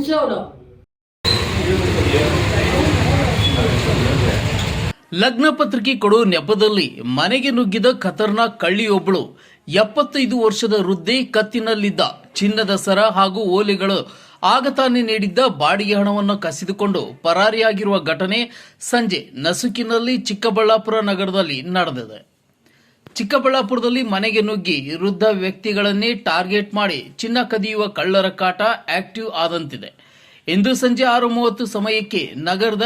ಹುಣಸೋಡು ಲಗ್ನ ಪತ್ರಿಕೆ ಕೊಡೋ ನೆಪದಲ್ಲಿ ಮನೆಗೆ ನುಗ್ಗಿದ ಖತರ್ನಾಕ್ ಕಳ್ಳಿಯೊಬ್ಬಳು ಎಪ್ಪತ್ತೈದು ವರ್ಷದ ವೃದ್ಧೆ ಕತ್ತಿನಲ್ಲಿದ್ದ ಚಿನ್ನದ ಸರ ಹಾಗೂ ಓಲೆಗಳು ಆಗತಾನೆ ನೀಡಿದ್ದ ಬಾಡಿಗೆ ಹಣವನ್ನು ಕಸಿದುಕೊಂಡು ಪರಾರಿಯಾಗಿರುವ ಘಟನೆ ಸಂಜೆ ನಸುಕಿನಲ್ಲಿ ಚಿಕ್ಕಬಳ್ಳಾಪುರ ನಗರದಲ್ಲಿ ನಡೆದಿದೆ. ಚಿಕ್ಕಬಳ್ಳಾಪುರದಲ್ಲಿ ಮನೆಗೆ ನುಗ್ಗಿ ವೃದ್ಧ ವ್ಯಕ್ತಿಗಳನ್ನೇ ಟಾರ್ಗೆಟ್ ಮಾಡಿ ಚಿನ್ನ ಕದಿಯುವ ಕಳ್ಳರ ಕಾಟ ಆಕ್ಟಿವ್ ಆದಂತಿದೆ. ಇಂದು ಸಂಜೆ ಆರು ಮೂವತ್ತು ಸಮಯಕ್ಕೆ ನಗರದ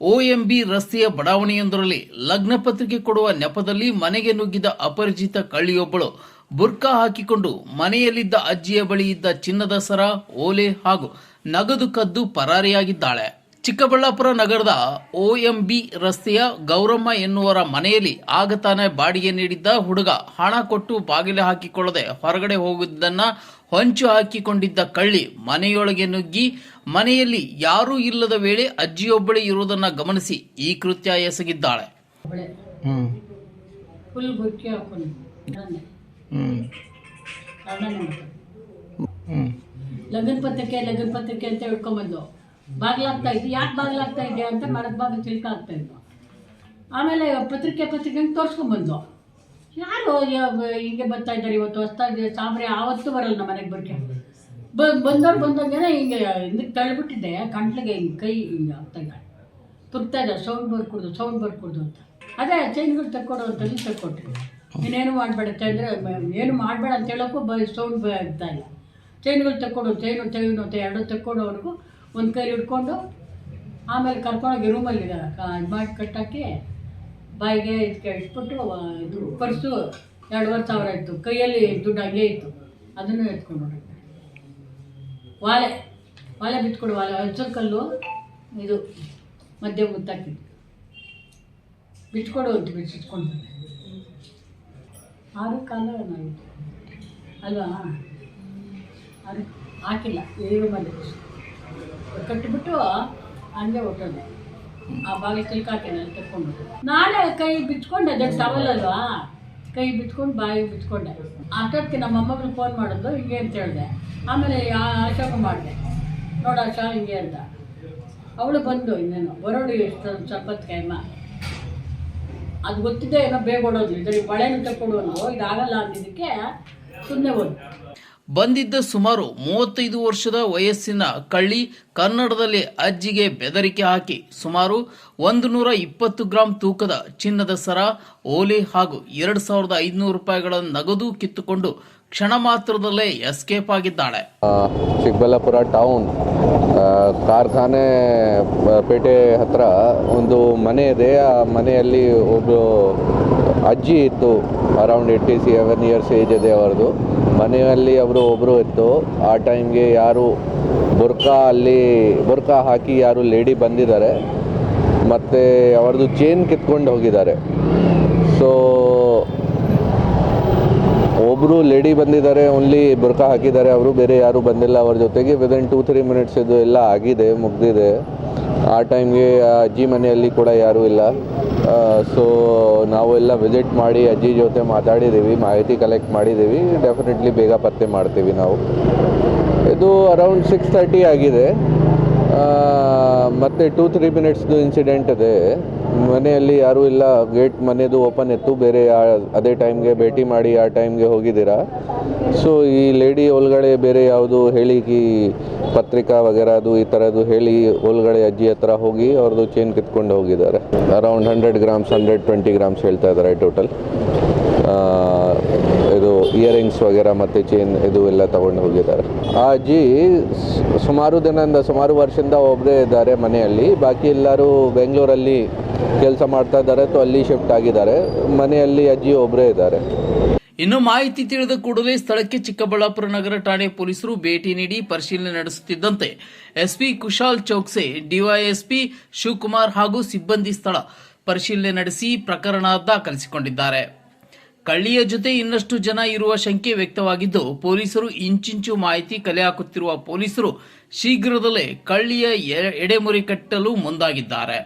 ಓಎಂಬಿ ರಸ್ತೆಯ ಬಡಾವಣೆಯೊಂದರಲ್ಲಿ ಲಗ್ನ ಪತ್ರಿಕೆ ಕೊಡುವ ನೆಪದಲ್ಲಿ ಮನೆಗೆ ನುಗ್ಗಿದ ಅಪರಿಚಿತ ಕಳ್ಳಿಯೊಬ್ಬಳು ಬುರ್ಕಾ ಹಾಕಿಕೊಂಡು ಮನೆಯಲ್ಲಿದ್ದ ಅಜ್ಜಿಯ ಬಳಿ ಇದ್ದ ಚಿನ್ನದ ಸರ, ಓಲೆ ಹಾಗೂ ನಗದು ಕದ್ದು ಪರಾರಿಯಾಗಿದ್ದಾಳೆ. ಚಿಕ್ಕಬಳ್ಳಾಪುರ ನಗರದ ಒಎಂಬಿ ರಸ್ತೆಯ ಗೌರಮ್ಮ ಎನ್ನುವರ ಮನೆಯಲ್ಲಿ ಆಗ ತಾನೇ ಬಾಡಿಗೆ ನೀಡಿದ್ದ ಹುಡುಗ ಹಣ ಕೊಟ್ಟು ಬಾಗಿಲು ಹಾಕಿಕೊಳ್ಳದೆ ಹೊರಗಡೆ ಹೋಗುವುದನ್ನ ಹೊಂಚು ಹಾಕಿಕೊಂಡಿದ್ದ ಕಳ್ಳಿ ಮನೆಯೊಳಗೆ ನುಗ್ಗಿ ಮನೆಯಲ್ಲಿ ಯಾರೂ ಇಲ್ಲದ ವೇಳೆ ಅಜ್ಜಿಯೊಬ್ಬಳೇ ಇರುವುದನ್ನು ಗಮನಿಸಿ ಈ ಕೃತ್ಯ ಎಸಗಿದ್ದಾಳೆ. ಲಗ್ನ ಪತ್ರಿಕೆ ಲಗ್ನ ಪತ್ರಿಕೆ ಅಂತ ಹೇಳ್ಕೊಂಬಂದು. ಬಾಗ್ಲಾಗ್ತಾ ಇದ್ದು ಯಾಕೆ ಬಾಗ್ಲಾಗ್ತಾ ಇದೆ ಅಂತ ಮರದ ಬಾಗಿಲು ತಿಳ್ಕಾಗ್ತಾ ಇದ್ದು ಆಮೇಲೆ ಪತ್ರಿಕೆ ಪತ್ರಿಕೆ ತೋರಿಸ್ಕೊಂಡ್ಬಂದು ಯಾರು ಹಿಂಗೆ ಬರ್ತಾ ಇದ್ದಾರೆ ಇವತ್ತು ಹೊಸ್ತಾಗಿ ಸಾಂಬ್ರೆ ಆವತ್ತು ಬರಲ್ಲ ನಮ್ಮ ಮನೆಗೆ ಬರ್ಕೆ. ಬ, ಬಂದವ್ರು ಬಂದಂಗೆನೆ ಹಿಂಗೆ ಹಿಂದಕ್ಕೆ ತಳ್ಳಿಬಿಟ್ಟಿದ್ದೆ, ಕಂಟ್ಲಿಗೆ ಹಿಂಗೆ ಕೈ ಹಿಂಗೆ ಆಗ್ತಾ ಇದ್ದ ತುರ್ತಾ ಇದ್ದ ಸೌಂಡ್ ಬರ್ಕೊಡ್ದು ಸೌಂಡ್ ಬರ್ಕೊಡ್ದು ಅಂತ. ಅದೇ, ಚೈನ್ಗಳು ತಕ್ಕೊಡು ಅಂತಲ್ಲಿ ತಕ್ಕೊಟ್ರಿ. ನೀನೇನು ಮಾಡಬೇಡ ಚಂದ್ರೆ ಏನು ಮಾಡಬೇಡ ಅಂತ ಹೇಳೋಕ್ಕೂ ಬ, ಸೌಂಡ್ ಆಗ್ತಾ ಇಲ್ಲ. ಚೈನ್ಗಳು ತಕ್ಕೊಡು ಚೈನು ಚೈನು ಅಂತ, ಎರಡು ತಕ್ಕೊಡೋವರೆಗೂ ಒಂದು ಕೈ ಹಿಡ್ಕೊಂಡು ಆಮೇಲೆ ಕರ್ಕೊಂಡೋಗಿ ರೂಮಲ್ಲಿ ಇದು ಮಾಡಿ ಕಟ್ಟಾಕಿ ಬಾಯಿಗೆ ಇದು ಇಟ್ಬಿಟ್ಟು ಆ, ಇದು ಪರ್ಸು ಎರಡುವರೆ ಸಾವಿರ ಇತ್ತು ಕೈಯಲ್ಲಿ ದುಡ್ಡು ಹಂಗೆ ಇತ್ತು. ಅದನ್ನು ಎತ್ಕೊಂಡು ವಾಲೆ ವಾಲೆ ಬಿತ್ಕೊಡು ವಾಲೆ ಹಸಿರು ಕಲ್ಲು ಇದು ಮಧ್ಯ ಮುತ್ತಾಕಿದ್ದು. ಬಿಚ್ಕೊಡು ಅಂತ ಬಿಚ್ಚಿಟ್ಕೊಂಡು ಆರು ಕಾಲ ಅಲ್ವಾ? ಅದು ಹಾಕಿಲ್ಲ ಏನು ಮನೆ ಕಟ್ಟಿಬಿಟ್ಟು ಹಂಗೆ ಹೊಟ್ಟೋದು ಆ ಬಾಗಿಲು ಕೈ ಹಾಕಿನ ತಕ್ಕೊಂಡು ನಾಳೆ ಕೈ ಬಿಚ್ಕೊಂಡೆ, ಅದಕ್ಕೆ ಟವಲ್ ಅಲ್ವಾ ಕೈ ಬಿಚ್ಕೊಂಡು, ಬಾಯಿ ಬಿಚ್ಕೊಂಡೆ. ಆಟಕ್ಕೆ ನಮ್ಮ ಅಮ್ಮಗಳು ಫೋನ್ ಮಾಡೋದು ಹಿಂಗೆ ಅಂತ ಹೇಳಿದೆ. ಆಮೇಲೆ ಆಶಾಗೂ ಮಾಡಿದೆ. ನೋಡು ಆಶಾ ಹಿಂಗೆ ಅಂತ. ಅವಳು ಬಂದು ಇನ್ನೇನು, ಬರೋಡು ಎಷ್ಟು ಚಪ್ಪತ್ ಕೈಮ. ಅದು ಗೊತ್ತಿದ್ದೆ, ಏನೋ ಬೇಗ ಓಡೋದು ಇದ್ರಿಗೆ ಬಳೆನೂ ತಕ್ಕೊಡೋನು ಇದಾಗಲ್ಲ ಅಂದಿದ್ದಕ್ಕೆ ಸುಮ್ಮನೆ ಹೋದ್ ಬಂದಿದ್ದ ಸುಮಾರು ಮೂವತ್ತೈದು ವರ್ಷದ ವಯಸ್ಸಿನ ಕಳ್ಳಿ ಕನ್ನಡದಲ್ಲಿ ಅಜ್ಜಿಗೆ ಬೆದರಿಕೆ ಹಾಕಿ ಸುಮಾರು ಒಂದು ನೂರ ಇಪ್ಪತ್ತು ಗ್ರಾಂ ತೂಕದ ಚಿನ್ನದ ಸರ, ಓಲೆ ಹಾಗೂ ಎರಡು ಸಾವಿರದ ಐದುನೂರು ರೂಪಾಯಿಗಳ ನಗದು ಕಿತ್ತುಕೊಂಡು ಕ್ಷಣ ಮಾತ್ರದಲ್ಲೇ ಎಸ್ಕೇಪ್ ಆಗಿದ್ದಾಳೆ. ಚಿಕ್ಕಬಳ್ಳಾಪುರ ಟೌನ್ ಕಾರ್ಖಾನೆ ಪೇಟೆ ಹತ್ರ ಒಂದು ಮನೆ ಇದೆ. ಆ ಮನೆಯಲ್ಲಿ ಒಬ್ಬರು ಅಜ್ಜಿ ಇತ್ತು around eighty seven years age ಇದೆ ಅವರದು ಮನೆಯಲ್ಲಿ ಅವರು ಒಬ್ಬರು ಇತ್ತು. ಆ ಟೈಮ್ಗೆ ಯಾರು ಬುರ್ಕಾ ಅಲ್ಲಿ, ಬುರ್ಕಾ ಹಾಕಿ ಯಾರು ಲೇಡಿ ಬಂದಿದ್ದಾರೆ. ಮತ್ತು ಅವರದು ಚೇನ್ ಕಿತ್ಕೊಂಡು ಹೋಗಿದ್ದಾರೆ. ಸೊ ಒಬ್ಬರು ಲೇಡಿ ಬಂದಿದ್ದಾರೆ ಓನ್ಲಿ ಬುರ್ಕಾ ಹಾಕಿದ್ದಾರೆ, ಅವರು ಬೇರೆ ಯಾರು ಬಂದಿಲ್ಲ. ಅವ್ರ ಜೊತೆಗೆ ವಿದಿನ್ ಟೂ ತ್ರೀ ಮಿನಿಟ್ಸ್ ಇದು ಎಲ್ಲ ಆಗಿದೆ, ಮುಗ್ದಿದೆ. ಆ ಟೈಮ್ಗೆ ಅಜ್ಜಿ ಮನೆಯಲ್ಲಿ ಕೂಡ ಯಾರೂ ಇಲ್ಲ. ಸೊ ನಾವು ಎಲ್ಲ ವಿಸಿಟ್ ಮಾಡಿ ಅಜ್ಜಿ ಜೊತೆ ಮಾತಾಡಿದ್ದೀವಿ ಮಾಹಿತಿ ಕಲೆಕ್ಟ್ ಮಾಡಿದ್ದೀವಿ ಡೆಫಿನೆಟ್ಲಿ ಬೇಗ ಪತ್ತೆ ಮಾಡ್ತೀವಿ ನಾವು. ಇದು ಅರೌಂಡ್ ಸಿಕ್ಸ್ ತರ್ಟಿ ಆಗಿದೆ. ಮತ್ತೆ ಟೂ ತ್ರೀ ಮಿನಿಟ್ಸ್ದು ಇನ್ಸಿಡೆಂಟ್ ಇದೆ. ಮನೆಯಲ್ಲಿ ಯಾರೂ ಇಲ್ಲ ಗೇಟ್ ಮನೆಯದು ಓಪನ್ ಇತ್ತು, ಬೇರೆ ಅದೇ ಟೈಮ್ಗೆ ಭೇಟಿ ಮಾಡಿ ಆ ಟೈಮ್ಗೆ ಹೋಗಿದ್ದೀರಾ? ಸೊ ಈ ಲೇಡಿ ಒಳಗಡೆ ಬೇರೆ ಯಾವುದು ಹೇಳಿ ಈ ಪತ್ರಿಕಾ ವಗೇರದು, ಈ ಥರದ್ದು ಹೇಳಿ ಒಳಗಡೆ ಅಜ್ಜಿ ಹತ್ರ ಹೋಗಿ ಅವ್ರದ್ದು ಚೇನ್ ಕಿತ್ಕೊಂಡು ಹೋಗಿದ್ದಾರೆ. Around hundred grams hundred twenty grams ಹೇಳ್ತಾ ಇದ್ದಾರೆ ಟೋಟಲ್ ಇಯರಿಂಗ್ಸ್ ವಗೇರ ಮತ್ತು ಚೈನ್ ಇದು ಎಲ್ಲ ತಗೊಂಡು ಹೋಗಿದ್ದಾರೆ. ಆ ಅಜ್ಜಿ ಸುಮಾರು ದಿನದಿಂದ, ಸುಮಾರು ವರ್ಷದಿಂದ ಒಬ್ಬರೇ ಇದ್ದಾರೆ ಮನೆಯಲ್ಲಿ. ಬಾಕಿ ಎಲ್ಲರೂ ಬೆಂಗಳೂರಲ್ಲಿ ಕೆಲಸ ಮಾಡ್ತಾ ಇದ್ದಾರೆ, ಅಥವಾ ಅಲ್ಲಿ ಶಿಫ್ಟ್ ಆಗಿದ್ದಾರೆ. ಮನೆಯಲ್ಲಿ ಅಜ್ಜಿ ಒಬ್ಬರೇ ಇದ್ದಾರೆ. ಇನ್ನು ಮಾಹಿತಿ ತಿಳಿದ ಕೂಡಲೇ ಸ್ಥಳಕ್ಕೆ ಚಿಕ್ಕಬಳ್ಳಾಪುರ ನಗರ ಠಾಣೆ ಪೊಲೀಸರು ಭೇಟಿ ನೀಡಿ ಪರಿಶೀಲನೆ ನಡೆಸುತ್ತಿದ್ದಂತೆ ಎಸ್ಪಿ ಕುಶಾಲ್ ಚೌಕ್ಸೆ, ಡಿವೈಎಸ್ಪಿ ಶಿವಕುಮಾರ್ ಹಾಗೂ ಸಿಬ್ಬಂದಿ ಸ್ಥಳ ಪರಿಶೀಲನೆ ನಡೆಸಿ ಪ್ರಕರಣ ದಾಖಲಿಸಿಕೊಂಡಿದ್ದಾರೆ. ಕಳ್ಳಿಯ ಜೊತೆ ಇನ್ನಷ್ಟು ಜನ ಇರುವ ಶಂಕೆ ವ್ಯಕ್ತವಾಗಿದ್ದು, ಪೊಲೀಸರು ಇಂಚಿಂಚು ಮಾಹಿತಿ ಕಲೆ ಹಾಕುತ್ತಿರುವ ಪೊಲೀಸರು ಶೀಘ್ರದಲ್ಲೇ ಕಳ್ಳಿಯ ಎಡೆಮುರಿ ಕಟ್ಟಲು ಮುಂದಾಗಿದ್ದಾರೆ.